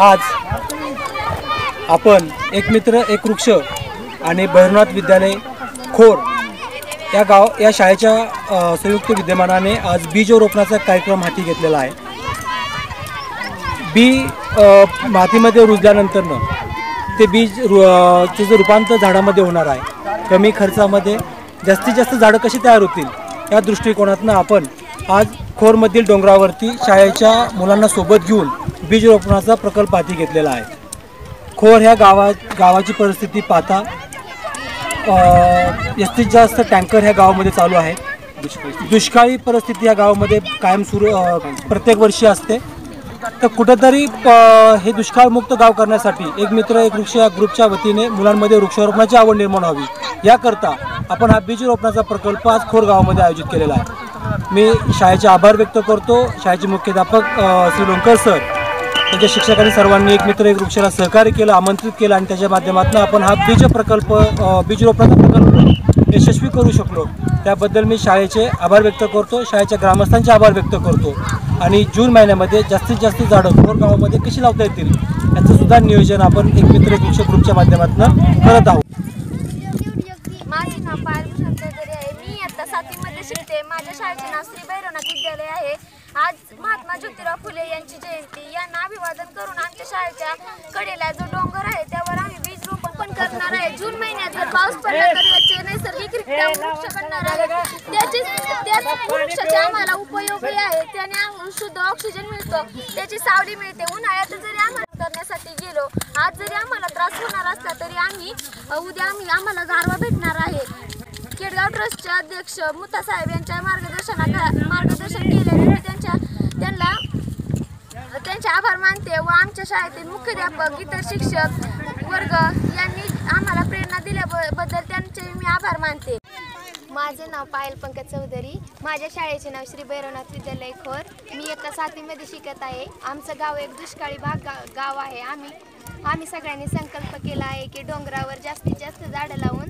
आज आपण एक मित्र एक वृक्ष आणि भैरवनाथ विद्यालय खोर या गाव या शाळेच्या संयुक्त विद्यमानाने आज बीज रोपणाचा कार्यक्रम हाती घेतलेला आहे. बी मातीमध्ये रुजल्यानंतरनं ते बीज रु त्याचं रूपांतर झाडामध्ये होणार आहे कमी खर्चामध्ये जास्तीत जास्त झाडं कशी तयार होतील या दृष्टिकोनातनं आपण आज खोरमधील डोंगरावरती शाळेच्या मुलांना सोबत घेऊन बीज रोपणाचा प्रकल्प हाती घेतलेला आहे. खोर ह्या गावा गावाची परिस्थिती पाहता जास्तीत जास्त टँकर ह्या गावामध्ये चालू आहे. दुष्काळी परिस्थिती या गावामध्ये कायम सुरू प्रत्येक वर्षी असते. तर कुठंतरी हे दुष्काळमुक्त गाव करण्यासाठी एक मित्र एक वृक्ष या ग्रुपच्या वतीने मुलांमध्ये वृक्षारोपणाची आवड निर्माण व्हावी. याकरता आपण हा बीज रोपणाचा प्रकल्प आज खोर गावामध्ये आयोजित केलेला आहे. मी शाळेचे आभार व्यक्त करतो. शाळेचे मुख्याध्यापक श्री लोणकर सर. त्यांच्या शिक्षकांनी सर्वांनी एक मित्र एक वृक्षाला सहकार्य केलं आमंत्रित केलं आणि त्याच्या माध्यमातून आपण हा बीज प्रकल्प बीज रोपणाचा प्रकल्प यशस्वी करू शकलो. त्याबद्दल मी शाळेचे आभार व्यक्त करतो. शाळेच्या ग्रामस्थांचे आभार व्यक्त करतो. आणि जून महिन्यामध्ये जास्तीत जास्त झाडं खोर गावामध्ये कशी लावता येतील याचं सुद्धा नियोजन आपण एक मित्र एक वृक्ष ग्रुपच्या माध्यमातून करत आहोत माझे नाव पायल संतोदरी आहे मी आता सातवीमध्ये शिकते. माझ्या शाळेचे नाव श्री भैरवनाथ विद्यालय आहे. आज महात्मा ज्योतिराव फुले यांची जयंती. यांना अभिवादन करून आमच्या शाळेच्या कडेला जो डोंगर आहे त्यावर आम्ही बीज रोपण पण करणार आहे. जून महिन्यात जर पाऊस पडला तर याचे नैसर्गिकरित्या वृक्ष करणार आहे. त्याचे त्याच वृक्षाचे आम्हाला उपयोगी आहे. त्याने आम्हाला शुद्ध ऑक्सिजन मिळतो. त्याची सावली मिळते. उन्हाळ्यात जरी आम्हाला करण्यासाठी गेलो आज जरी आम्हाला त्रास होणार असला तरी आम्ही उद्या आम्ही आम्हाला गारवा भेटणार आहे. केडगाव ट्रस्टचे अध्यक्ष मुता साहेब यांच्या मार्गदर्शना मार्गदर्शन केल्याने मी त्यांच्या त्यांना त्यांचे आभार मानते व आमच्या शाळेतील मुख्याध्यापक इतर शिक्षक वर्ग यांनी आम्हाला प्रेरणा दिल्याबद्दल त्यांचे मी आभार मानते. माझं नाव पायल पंकज चौधरी. माझ्या शाळेचे नाव श्री भैरवनाथ विद्यालय खोर. मी इयत्ता सातवीमध्ये शिकत आहे. आमचं गाव एक दुष्काळी भाग गा गाव आहे. आम्ही आम्ही सगळ्यांनी संकल्प केला आहे की डोंगरावर जास्तीत जास्त झाडं लावून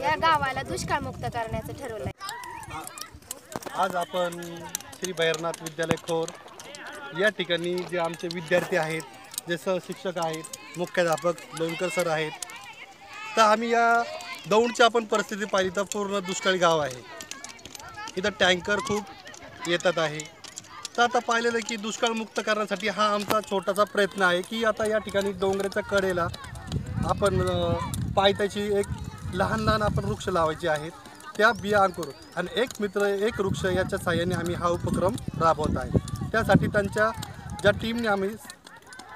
या गावाला दुष्काळमुक्त करण्याचं ठरवलं आहे आज आपण श्री भैरनाथ विद्यालय खोर. या ठिकाणी जे आमचे विद्यार्थी आहेत जे सहशिक्षक आहेत मुख्याध्यापक लोणकर सर आहेत तर आम्ही या दौंडची आपण परिस्थिती पाहिली तर पूर्ण दुष्काळी गाव आहे. इथं टँकर खूप येतात आहे. तर आता पाहिलेलं की दुष्काळमुक्त करण्यासाठी हा आमचा छोटासा प्रयत्न आहे की आता या ठिकाणी डोंगराच्या कडेला आपण पायथ्याची एक लहान लहान आपण वृक्ष लावायचे आहेत. त्या बिया अंकुर आणि एक मित्र एक वृक्ष याच्या साह्याने आम्ही हा उपक्रम राबवत आहे. त्यासाठी त्यांच्या ज्या टीमने आम्ही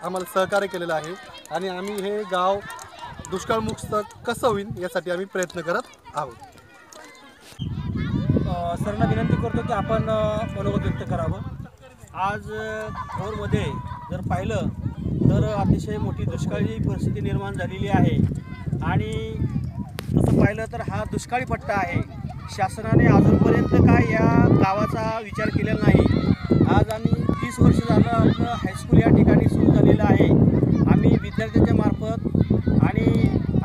आम्हाला सहकार्य केलेलं आहे आणि आम्ही हे गाव दुष्काळमुक्त कसं होईल यासाठी आम्ही प्रयत्न करत आहोत. अ, सरांना विनंती करतो की आपण मनोगत व्यक्त करावं. आज अ, जर पाहिलं तर अतिशय मोठी दुष्काळी परिस्थिती निर्माण झालेली आहे. आणि तसं पाहिलं तर हा दुष्काळी पट्टा आहे. शासनाने अजूनपर्यंत काय या गावाचा विचार केलेला नाही. आज आम्ही तीस वर्ष झालं आपलं हायस्कूल या ठिकाणी सुरू झालेलं आहे. आम्ही विद्यार्थ्यांच्या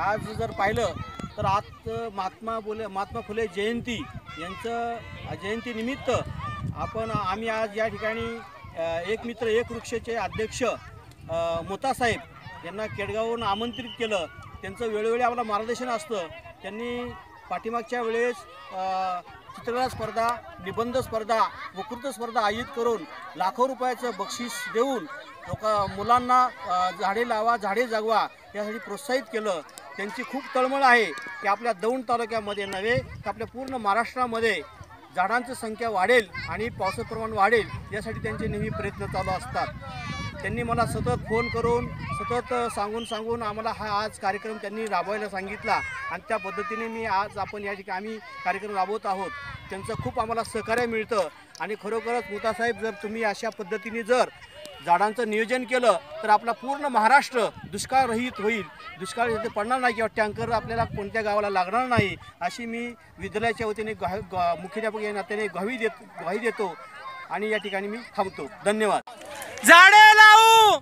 आज जर पाहिलं तर आज महात्मा बोले महात्मा फुले जयंती यांचं जयंतीनिमित्त आपण आम्ही आज या ठिकाणी एक मित्र एक वृक्षचे अध्यक्ष मोतासाहेब यांना केडगावहून आमंत्रित केलं. त्यांचं वेळोवेळी आम्हाला मार्गदर्शन असतं. त्यांनी पाठीमागच्या वेळेस चित्रकला स्पर्धा निबंध स्पर्धा वक्तृत्व स्पर्धा आयोजित करून लाखो रुपयाचं बक्षीस देऊन लोक मुलांना झाडे लावा झाडे जगवा यासाठी प्रोत्साहित केलं. त्यांची खूप तळमळ आहे. की आपल्या दौंड तालुक्यामध्ये नव्हे तर आपल्या पूर्ण महाराष्ट्रामध्ये झाडांची संख्या वाढेल आणि पावसाचं प्रमाण वाढेल यासाठी त्यांचे नेहमी प्रयत्न चालू असतात. त्यांनी मला सतत फोन करून सतत सांगून सांगून आम्हाला हा आज कार्यक्रम त्यांनी राबवायला सांगितला आणि त्या पद्धतीने मी आज आपण या ठिकाणी आम्ही कार्यक्रम राबवत आहोत. त्यांचं खूप आम्हाला सहकार्य मिळतं आणि खरोखरच मुतासाहेब जर तुम्ही अशा पद्धतीने जर झाडांचं नियोजन केलं तर आपला पूर्ण महाराष्ट्र दुष्काळरहित होईल. दुष्काळ इथे पडणार नाही किंवा टँकर आपल्याला कोणत्या गावाला लागणार नाही अशी मी विद्यालयाच्या वतीने ग्वाही ग्वा- मुख्याध्यापक या नात्याने ग्वाही देत ग्वाही देतो. आणि या ठिकाणी मी थांबतो. धन्यवाद. झाडे लावू!